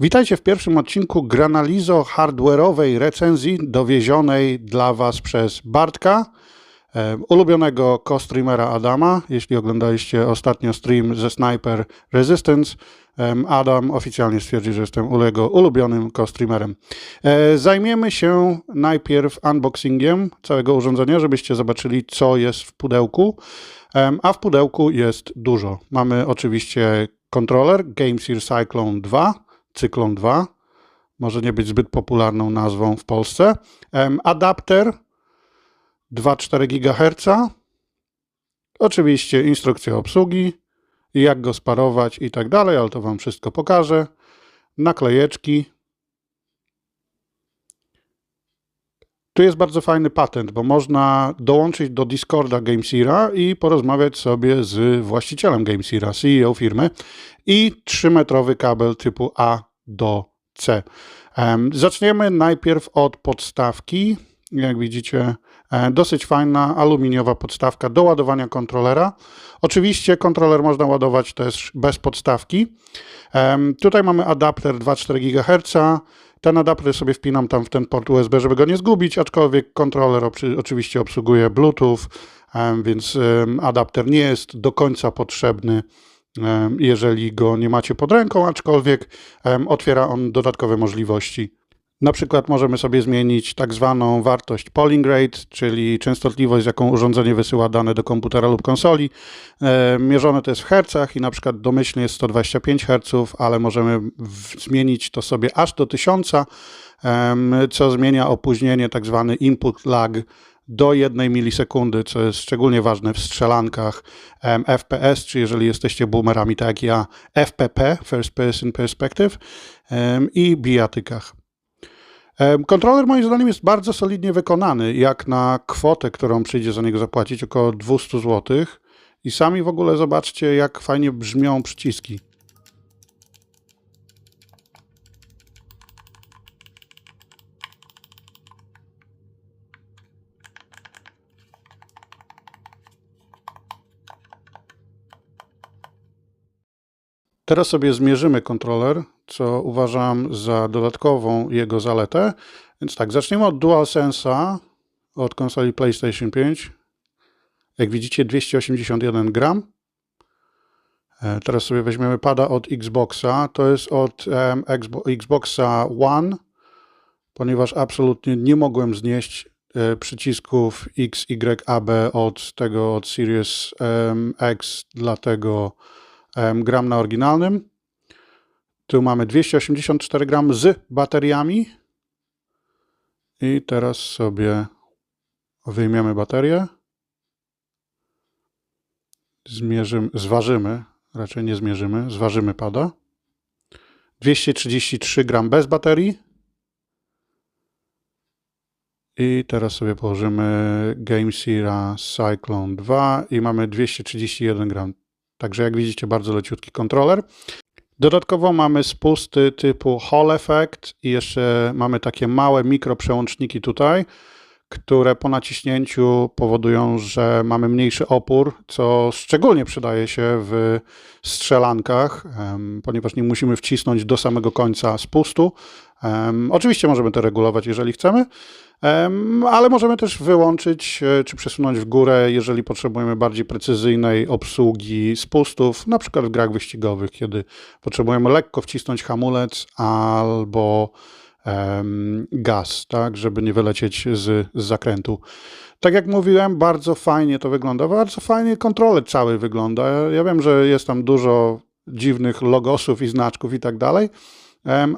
Witajcie w pierwszym odcinku Granalizo hardware'owej recenzji dowiezionej dla Was przez Bartka, e, ulubionego co-streamera Adama. Jeśli oglądaliście ostatnio stream ze Sniper Resistance, Adam oficjalnie stwierdził, że jestem jego ulubionym co-streamerem. E, Zajmiemy się najpierw unboxingiem całego urządzenia, żebyście zobaczyli, co jest w pudełku. A w pudełku jest dużo. Mamy oczywiście kontroler GameSear Cyclone 2, Cyklon 2. Może nie być zbyt popularną nazwą w Polsce. Adapter 2,4 GHz. Oczywiście instrukcja obsługi, jak go sparować i tak dalej, ale to Wam wszystko pokażę. Naklejeczki. Tu jest bardzo fajny patent, bo można dołączyć do Discorda GameSeera i porozmawiać sobie z właścicielem GameSeera, CEO firmy i 3-metrowy kabel typu A do C. Em, Zaczniemy najpierw od podstawki. Jak widzicie, e, dosyć fajna aluminiowa podstawka do ładowania kontrolera. Oczywiście kontroler można ładować też bez podstawki. Tutaj mamy adapter 2,4 GHz. Ten adapter sobie wpinam tam w ten port USB, żeby go nie zgubić, aczkolwiek kontroler oczywiście obsługuje Bluetooth, więc adapter nie jest do końca potrzebny, jeżeli go nie macie pod ręką, aczkolwiek otwiera on dodatkowe możliwości. Na przykład możemy sobie zmienić tak zwaną wartość polling rate, czyli częstotliwość, z jaką urządzenie wysyła dane do komputera lub konsoli. E, Mierzone to jest w hercach i na przykład domyślnie jest 125 Hz, ale możemy zmienić to sobie aż do 1000, em, co zmienia opóźnienie, tak zwany input lag do 1 milisekundy, co jest szczególnie ważne w strzelankach em, FPS, czy jeżeli jesteście boomerami tak jak ja, FPP, First Person Perspective em, i bijatykach. Kontroler moim zdaniem jest bardzo solidnie wykonany, jak na kwotę, którą przyjdzie za niego zapłacić, około 200 zł. I sami w ogóle zobaczcie, jak fajnie brzmią przyciski. Teraz sobie zmierzymy kontroler, co uważam za dodatkową jego zaletę. Więc tak, zaczniemy od DualSense'a, od konsoli PlayStation 5. Jak widzicie, 281 gram. E, Teraz sobie weźmiemy pada od Xboxa. To jest od Xbo- Xboxa One, ponieważ absolutnie nie mogłem znieść e, przycisków X, Y, A, B od tego, od Series em, X, dlatego gram na oryginalnym. Tu mamy 284 gram z bateriami. I teraz sobie wyjmiemy baterię. Zmierzymy, zważymy, raczej nie zmierzymy, zważymy pada. 233 gram bez baterii. I teraz sobie położymy GameSeera Cyclone 2 i mamy 231 gram. Także jak widzicie, bardzo leciutki kontroler. Dodatkowo mamy spusty typu Hall Effect i jeszcze mamy takie małe mikroprzełączniki tutaj, które po naciśnięciu powodują, że mamy mniejszy opór, co szczególnie przydaje się w strzelankach, ponieważ nie musimy wcisnąć do samego końca spustu. Oczywiście możemy to regulować, jeżeli chcemy, em, ale możemy też wyłączyć e, czy przesunąć w górę, jeżeli potrzebujemy bardziej precyzyjnej obsługi spustów, na przykład w grach wyścigowych, kiedy potrzebujemy lekko wcisnąć hamulec albo gaz, tak, żeby nie wylecieć z, z zakrętu. Tak jak mówiłem, bardzo fajnie to wygląda, bardzo fajnie kontroler cały wygląda. Ja wiem, że jest tam dużo dziwnych logosów i znaczków i tak dalej,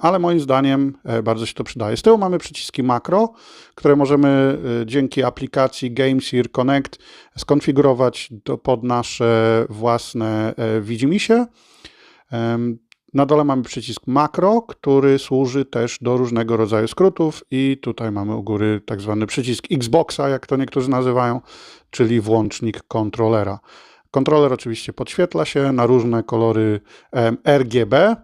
ale moim zdaniem e, bardzo się to przydaje. Z tyłu mamy przyciski makro, które możemy e, dzięki aplikacji GameSear Connect skonfigurować do, pod nasze własne e, widzimisię. Na dole mamy przycisk makro, który służy też do różnego rodzaju skrótów i tutaj mamy u góry tak zwany przycisk Xboxa, jak to niektórzy nazywają, czyli włącznik kontrolera. Kontroler oczywiście podświetla się na różne kolory RGB.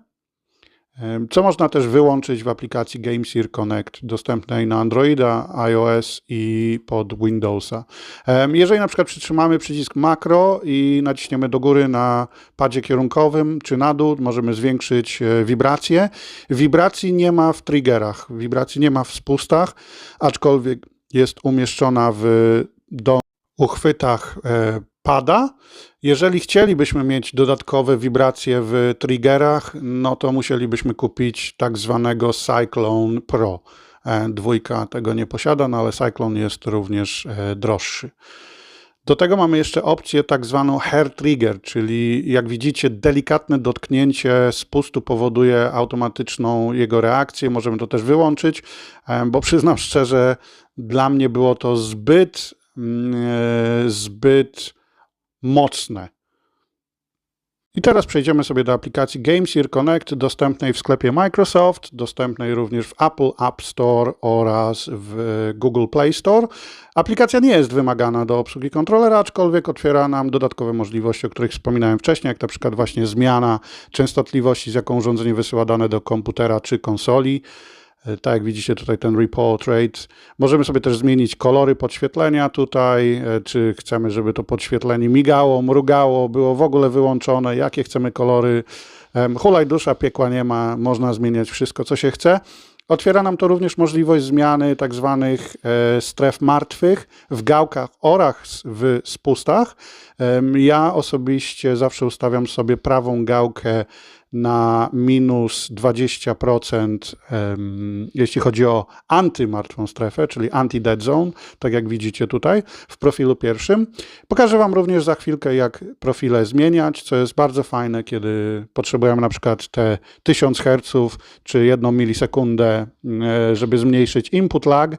Co można też wyłączyć w aplikacji GameSeer Connect, dostępnej na Androida, iOS i pod Windowsa. Jeżeli na przykład przytrzymamy przycisk makro i naciśniemy do góry na padzie kierunkowym czy na dół, możemy zwiększyć e, wibrację. Wibracji nie ma w triggerach, wibracji nie ma w spustach, aczkolwiek jest umieszczona w do uchwytach e, pada. Jeżeli chcielibyśmy mieć dodatkowe wibracje w triggerach, no to musielibyśmy kupić tak zwanego Cyclone Pro. E, Dwójka tego nie posiada, no ale Cyclone jest również e, droższy. Do tego mamy jeszcze opcję tak zwaną hair trigger, czyli jak widzicie delikatne dotknięcie spustu powoduje automatyczną jego reakcję. Możemy to też wyłączyć, e, bo przyznam szczerze, dla mnie było to zbyt, mm, zbyt mocne. I teraz przejdziemy sobie do aplikacji GameSeer Connect, dostępnej w sklepie Microsoft, dostępnej również w Apple App Store oraz w Google Play Store. Aplikacja nie jest wymagana do obsługi kontrolera, aczkolwiek otwiera nam dodatkowe możliwości, o których wspominałem wcześniej, jak na przykład właśnie zmiana częstotliwości, z jaką urządzenie wysyła dane do komputera czy konsoli. E, Tak jak widzicie tutaj ten reportrate. Możemy sobie też zmienić kolory podświetlenia tutaj, e, czy chcemy, żeby to podświetlenie migało, mrugało, było w ogóle wyłączone, jakie chcemy kolory. Hulaj dusza, piekła nie ma, można zmieniać wszystko, co się chce. Otwiera nam to również możliwość zmiany tak zwanych e, stref martwych w gałkach oraz w spustach. Ja osobiście zawsze ustawiam sobie prawą gałkę na minus 20%, em, jeśli chodzi o antymartwą strefę, czyli anti-dead zone, tak jak widzicie tutaj w profilu pierwszym. Pokażę Wam również za chwilkę, jak profile zmieniać, co jest bardzo fajne, kiedy potrzebujemy na przykład te 1000 Hz czy 1 milisekundę, e, żeby zmniejszyć input lag,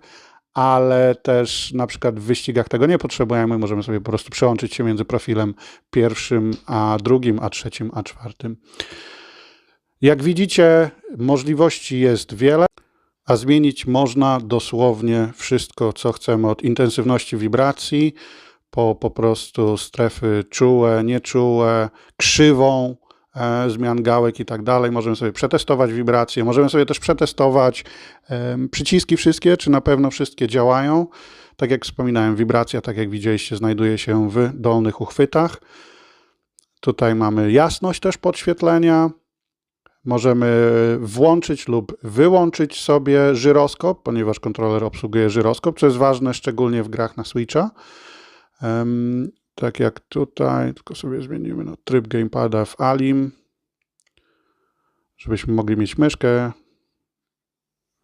ale też na przykład w wyścigach tego nie potrzebujemy. Możemy sobie po prostu przełączyć się między profilem pierwszym a drugim, a trzecim, a czwartym. Jak widzicie, możliwości jest wiele, a zmienić można dosłownie wszystko, co chcemy, od intensywności wibracji po po prostu strefy czułe, nieczułe, krzywą e, zmian gałek i tak dalej. Możemy sobie przetestować wibracje, możemy sobie też przetestować em, przyciski wszystkie, czy na pewno wszystkie działają. Tak jak wspominałem, wibracja, tak jak widzieliście, znajduje się w dolnych uchwytach. Tutaj mamy jasność też podświetlenia. Możemy włączyć lub wyłączyć sobie żyroskop, ponieważ kontroler obsługuje żyroskop, co jest ważne szczególnie w grach na Switcha. Em, tak jak tutaj, tylko sobie zmienimy na tryb gamepada w Alim, żebyśmy mogli mieć myszkę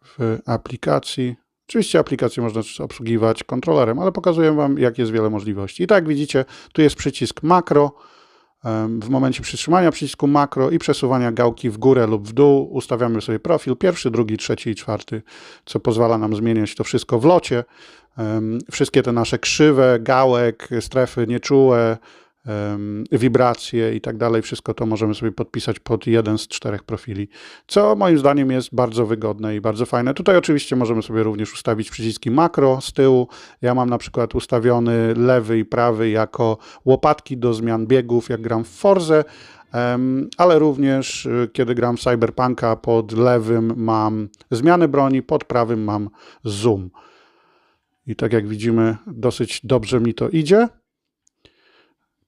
w aplikacji. Oczywiście aplikację można obsługiwać kontrolerem, ale pokazuję Wam, jak jest wiele możliwości. I tak widzicie, tu jest przycisk makro. W momencie przytrzymania przycisku makro i przesuwania gałki w górę lub w dół ustawiamy sobie profil pierwszy, drugi, trzeci i czwarty, co pozwala nam zmieniać to wszystko w locie. Wszystkie te nasze krzywe, gałek, strefy nieczułe, wibracje i tak dalej, wszystko to możemy sobie podpisać pod jeden z czterech profili, co moim zdaniem jest bardzo wygodne i bardzo fajne. Tutaj oczywiście możemy sobie również ustawić przyciski makro z tyłu. Ja mam na przykład ustawiony lewy i prawy jako łopatki do zmian biegów, jak gram w Forze, ale również y, kiedy gram w Cyberpunka, pod lewym mam zmiany broni, pod prawym mam zoom. I tak jak widzimy, dosyć dobrze mi to idzie.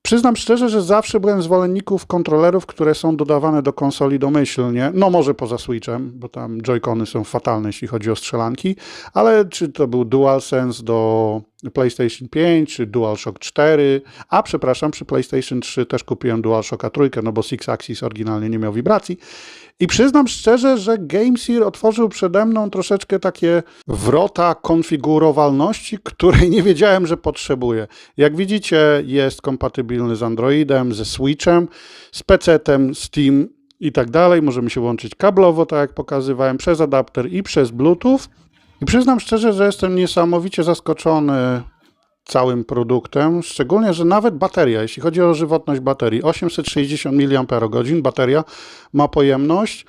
Przyznam szczerze, że zawsze byłem zwolenników kontrolerów, które są dodawane do konsoli domyślnie. No może poza Switchem, bo tam joycony są fatalne, jeśli chodzi o strzelanki, ale czy to był DualSense do PlayStation 5, czy DualShock 4, a przepraszam, przy PlayStation 3 też kupiłem DualShocka 3, no bo Six Axis oryginalnie nie miał wibracji. I przyznam szczerze, że GameSeer otworzył przede mną troszeczkę takie wrota konfigurowalności, której nie wiedziałem, że potrzebuję. Jak widzicie, jest kompatybilny z Androidem, ze Switchem, z PC-tem, Steam i tak dalej. Możemy się łączyć kablowo, tak jak pokazywałem, przez adapter i przez Bluetooth. I przyznam szczerze, że jestem niesamowicie zaskoczony całym produktem, szczególnie, że nawet bateria, jeśli chodzi o żywotność baterii, 860 mAh bateria ma pojemność,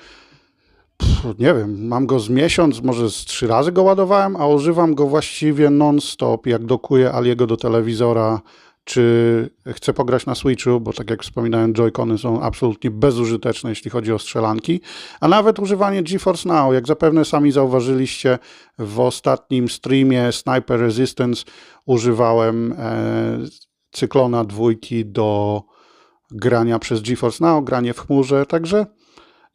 Pff, nie wiem, mam go z miesiąc, może z trzy razy go ładowałem, a używam go właściwie non-stop, jak dokuję Aliego do telewizora, czy chcę pograć na Switchu, bo tak jak wspominałem, Joy-Cony są absolutnie bezużyteczne, jeśli chodzi o strzelanki, a nawet używanie GeForce Now, jak zapewne sami zauważyliście w ostatnim streamie Sniper Resistance używałem e, cyklona dwójki do grania przez GeForce Now, granie w chmurze, także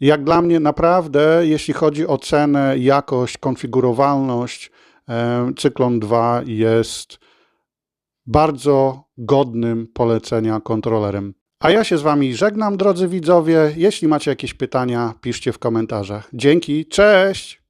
jak dla mnie naprawdę, jeśli chodzi o cenę, jakość, konfigurowalność, e, Cyklon 2 jest bardzo godnym polecenia kontrolerem. A ja się z Wami żegnam, drodzy widzowie. Jeśli macie jakieś pytania, piszcie w komentarzach. Dzięki, cześć!